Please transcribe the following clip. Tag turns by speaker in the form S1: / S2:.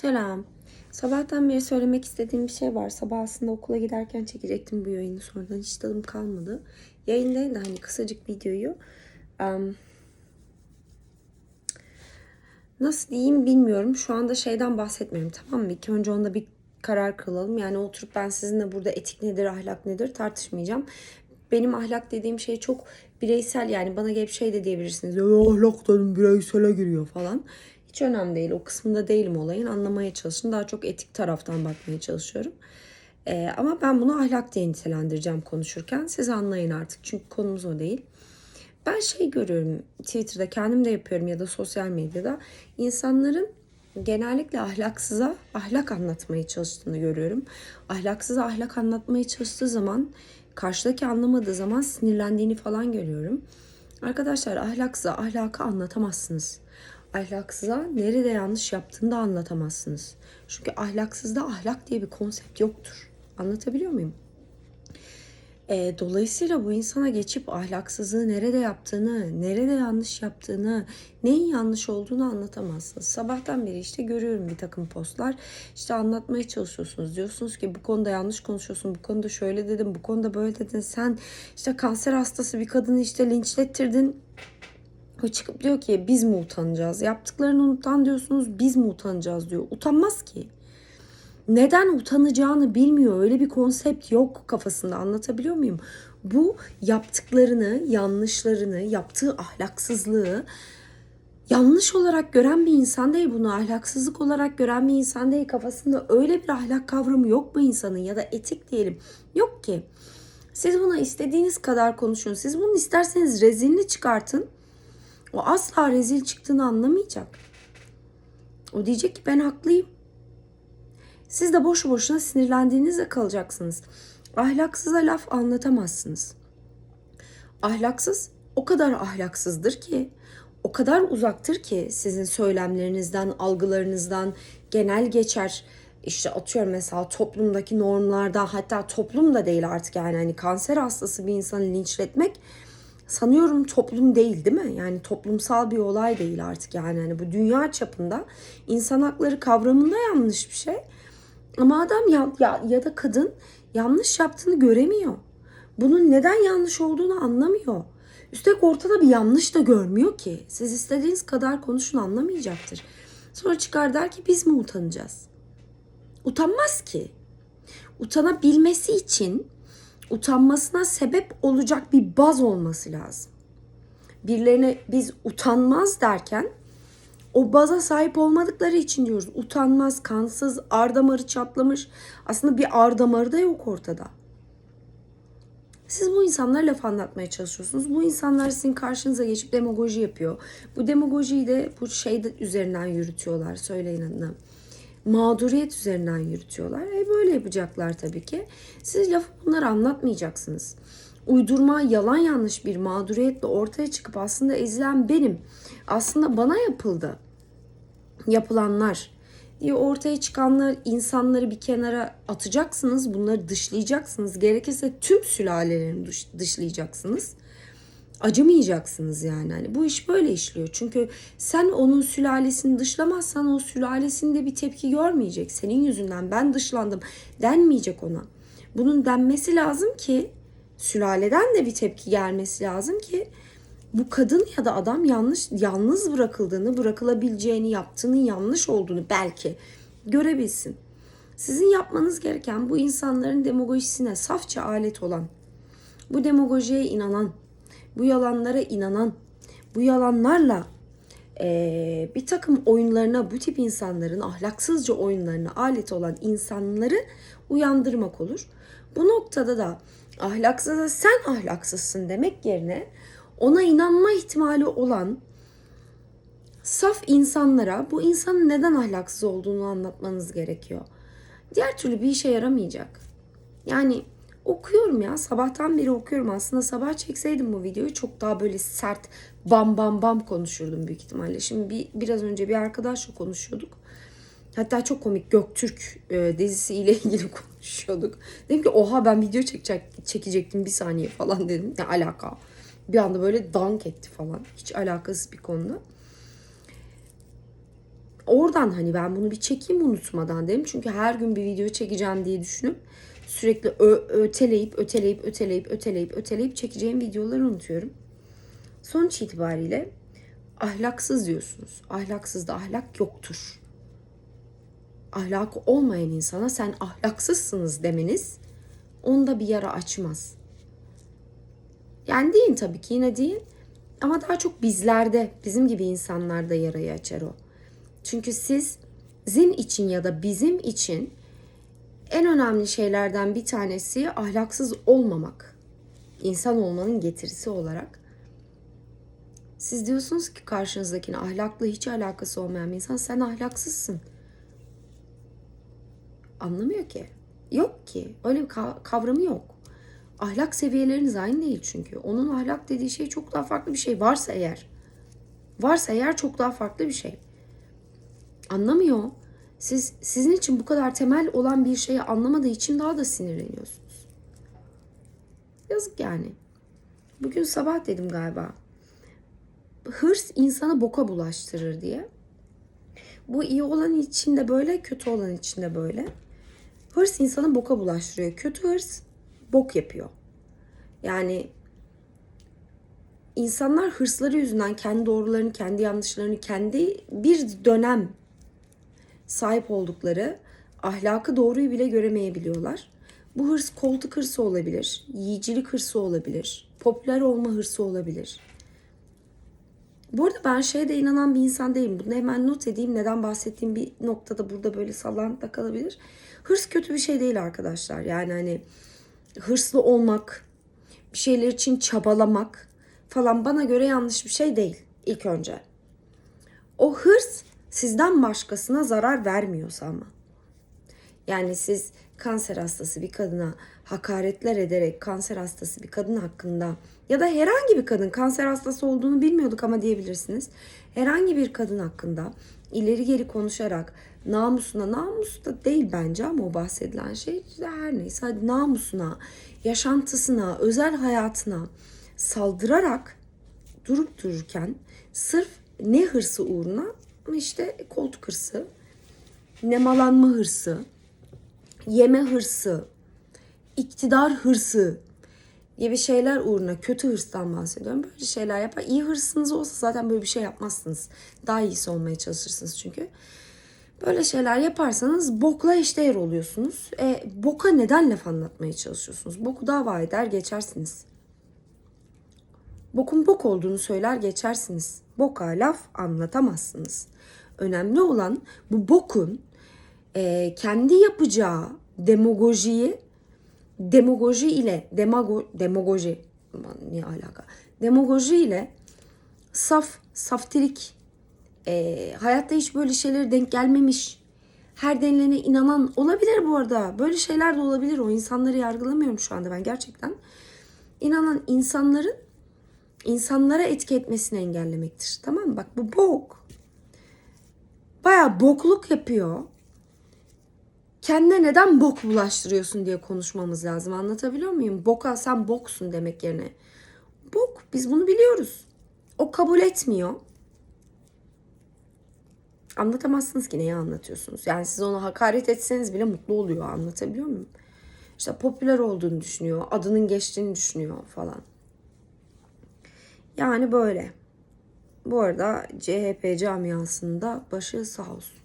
S1: Selam. Sabahtan beri söylemek istediğim bir şey var. Sabah aslında okula giderken çekecektim bu yayını. Sonradan hiç tadım kalmadı. Yayın değil de hani kısacık videoyu. em, nasıl diyeyim bilmiyorum. Şu anda şeyden bahsetmiyorum tamam mı? İlk önce onda bir karar kılalım. Yani oturup ben sizinle burada etik nedir, ahlak nedir tartışmayacağım. Benim ahlak dediğim şey çok bireysel yani bana gelip şey de diyebilirsiniz. Ya ahlak dedim bireysele giriyor falan. Hiç önemli değil. O kısmında değilim olayın. Anlamaya çalışın. Daha çok etik taraftan bakmaya çalışıyorum. Ee, ama ben bunu ahlak diye nitelendireceğim konuşurken. Siz anlayın artık. Çünkü konumuz o değil. Ben şey görüyorum Twitter'da kendim de yapıyorum ya da sosyal medyada insanların genellikle ahlaksıza ahlak anlatmaya çalıştığını görüyorum. Ahlaksıza ahlak anlatmaya çalıştığı zaman karşıdaki anlamadığı zaman sinirlendiğini falan görüyorum. Arkadaşlar ahlaksıza ahlakı anlatamazsınız. Ahlaksıza nerede yanlış yaptığını da anlatamazsınız. Çünkü ahlaksızda ahlak diye bir konsept yoktur. Anlatabiliyor muyum? E, dolayısıyla bu insana geçip ahlaksızlığı nerede yaptığını, nerede yanlış yaptığını, neyin yanlış olduğunu anlatamazsınız. Sabahtan beri işte görüyorum bir takım postlar. İşte anlatmaya çalışıyorsunuz. Diyorsunuz ki bu konuda yanlış konuşuyorsun, bu konuda şöyle dedim, bu konuda böyle dedin. Sen işte kanser hastası bir kadını işte linçlettirdin. O çıkıp diyor ki biz mi utanacağız? Yaptıklarını unutan diyorsunuz biz mi utanacağız diyor. Utanmaz ki neden utanacağını bilmiyor. Öyle bir konsept yok kafasında anlatabiliyor muyum? Bu yaptıklarını, yanlışlarını, yaptığı ahlaksızlığı yanlış olarak gören bir insan değil bunu ahlaksızlık olarak gören bir insan değil kafasında öyle bir ahlak kavramı yok bu insanın ya da etik diyelim yok ki. Siz buna istediğiniz kadar konuşun. Siz bunu isterseniz rezilini çıkartın. O asla rezil çıktığını anlamayacak. O diyecek ki ben haklıyım. Siz de boşu boşuna sinirlendiğinizde kalacaksınız. Ahlaksıza laf anlatamazsınız. Ahlaksız o kadar ahlaksızdır ki, o kadar uzaktır ki sizin söylemlerinizden, algılarınızdan, genel geçer işte atıyorum mesela toplumdaki normlardan hatta toplum da değil artık yani hani kanser hastası bir insanı linçletmek sanıyorum toplum değil değil mi? Yani toplumsal bir olay değil artık yani hani bu dünya çapında insan hakları kavramında yanlış bir şey. Ama adam ya, ya, ya da kadın yanlış yaptığını göremiyor. Bunun neden yanlış olduğunu anlamıyor. Üstelik ortada bir yanlış da görmüyor ki. Siz istediğiniz kadar konuşun anlamayacaktır. Sonra çıkar der ki biz mi utanacağız? Utanmaz ki. Utanabilmesi için utanmasına sebep olacak bir baz olması lazım. Birilerine biz utanmaz derken o baza sahip olmadıkları için diyoruz. Utanmaz, kansız, ar damarı çatlamış. Aslında bir ar damarı da yok ortada. Siz bu insanlara laf anlatmaya çalışıyorsunuz. Bu insanlar sizin karşınıza geçip demagoji yapıyor. Bu demagojiyi de bu şeyde üzerinden yürütüyorlar. Söyleyin adına. Mağduriyet üzerinden yürütüyorlar. E böyle yapacaklar tabii ki. Siz lafı bunları anlatmayacaksınız. Uydurma, yalan yanlış bir mağduriyetle ortaya çıkıp aslında ezilen benim. Aslında bana yapıldı. Yapılanlar diye ortaya çıkanlar insanları bir kenara atacaksınız. Bunları dışlayacaksınız. Gerekirse tüm sülalelerini dış, dışlayacaksınız. Acımayacaksınız yani. Hani bu iş böyle işliyor. Çünkü sen onun sülalesini dışlamazsan o sülalesinde bir tepki görmeyecek. Senin yüzünden ben dışlandım denmeyecek ona. Bunun denmesi lazım ki sülaleden de bir tepki gelmesi lazım ki bu kadın ya da adam yanlış yalnız bırakıldığını, bırakılabileceğini, yaptığının yanlış olduğunu belki görebilsin. Sizin yapmanız gereken bu insanların demagojisine safça alet olan, bu demagojiye inanan, bu yalanlara inanan, bu yalanlarla eee, bir takım oyunlarına, bu tip insanların ahlaksızca oyunlarına alet olan insanları uyandırmak olur. Bu noktada da ahlaksıza sen ahlaksızsın demek yerine ona inanma ihtimali olan saf insanlara bu insanın neden ahlaksız olduğunu anlatmanız gerekiyor. Diğer türlü bir işe yaramayacak. Yani okuyorum ya sabahtan beri okuyorum. Aslında sabah çekseydim bu videoyu çok daha böyle sert bam bam bam konuşurdum büyük ihtimalle. Şimdi bir, biraz önce bir arkadaşla konuşuyorduk. Hatta çok komik Göktürk e, dizisiyle ilgili konuşuyorduk. Dedim ki oha ben video çekecek, çekecektim bir saniye falan dedim. Ne alaka? Bir anda böyle dank etti falan. Hiç alakasız bir konuda. oradan hani ben bunu bir çekeyim unutmadan dedim. Çünkü her gün bir video çekeceğim diye düşünüp sürekli ö- öteleyip öteleyip öteleyip öteleyip öteleyip çekeceğim videoları unutuyorum. Sonuç itibariyle ahlaksız diyorsunuz. Ahlaksız da ahlak yoktur. Ahlakı olmayan insana sen ahlaksızsınız demeniz onda bir yara açmaz. Yani deyin tabii ki yine deyin. Ama daha çok bizlerde, bizim gibi insanlarda yarayı açar o. Çünkü siz zin için ya da bizim için en önemli şeylerden bir tanesi ahlaksız olmamak. İnsan olmanın getirisi olarak. Siz diyorsunuz ki karşınızdakine ahlakla hiç alakası olmayan bir insan sen ahlaksızsın. Anlamıyor ki. Yok ki. Öyle bir ka- kavramı yok. Ahlak seviyeleriniz aynı değil çünkü. Onun ahlak dediği şey çok daha farklı bir şey. Varsa eğer. Varsa eğer çok daha farklı bir şey. Anlamıyor. Siz sizin için bu kadar temel olan bir şeyi anlamadığı için daha da sinirleniyorsunuz. Yazık yani. Bugün sabah dedim galiba. Hırs insanı boka bulaştırır diye. Bu iyi olan için de böyle, kötü olan için de böyle. Hırs insanı boka bulaştırıyor. Kötü hırs bok yapıyor. Yani insanlar hırsları yüzünden kendi doğrularını, kendi yanlışlarını, kendi bir dönem sahip oldukları ahlakı doğruyu bile göremeyebiliyorlar. Bu hırs koltuk hırsı olabilir, yiyicilik hırsı olabilir, popüler olma hırsı olabilir. Bu arada ben şeyde inanan bir insan değilim. Bunu hemen not edeyim. Neden bahsettiğim bir noktada burada böyle sallantıda kalabilir. Hırs kötü bir şey değil arkadaşlar. Yani hani hırslı olmak, bir şeyler için çabalamak falan bana göre yanlış bir şey değil ilk önce. O hırs sizden başkasına zarar vermiyorsa ama. Yani siz kanser hastası bir kadına hakaretler ederek kanser hastası bir kadın hakkında ya da herhangi bir kadın kanser hastası olduğunu bilmiyorduk ama diyebilirsiniz. Herhangi bir kadın hakkında ileri geri konuşarak namusuna namus da değil bence ama o bahsedilen şey her neyse hadi namusuna, yaşantısına, özel hayatına saldırarak durup dururken sırf ne hırsı uğruna işte koltuk hırsı, nemalanma hırsı, yeme hırsı, iktidar hırsı gibi şeyler uğruna kötü hırstan bahsediyorum. Böyle şeyler yapar. İyi hırsınız olsa zaten böyle bir şey yapmazsınız. Daha iyisi olmaya çalışırsınız çünkü. Böyle şeyler yaparsanız bokla eşdeğer oluyorsunuz. E, boka neden laf anlatmaya çalışıyorsunuz? Boku dava eder geçersiniz. Bokun bok olduğunu söyler geçersiniz. Boka laf anlatamazsınız. Önemli olan bu bokun e, kendi yapacağı demagojiyi demagoji ile demago, demagoji ne alaka demagoji ile saf saftirik e, hayatta hiç böyle şeylere denk gelmemiş her denilene inanan olabilir bu arada böyle şeyler de olabilir o insanları yargılamıyorum şu anda ben gerçekten inanan insanların insanlara etki etmesini engellemektir tamam mı bak bu bok baya bokluk yapıyor kendine neden bok bulaştırıyorsun diye konuşmamız lazım. Anlatabiliyor muyum? Boka sen boksun demek yerine. Bok biz bunu biliyoruz. O kabul etmiyor. Anlatamazsınız ki neyi anlatıyorsunuz. Yani siz ona hakaret etseniz bile mutlu oluyor. Anlatabiliyor muyum? İşte popüler olduğunu düşünüyor. Adının geçtiğini düşünüyor falan. Yani böyle. Bu arada CHP camiasında başı sağ olsun.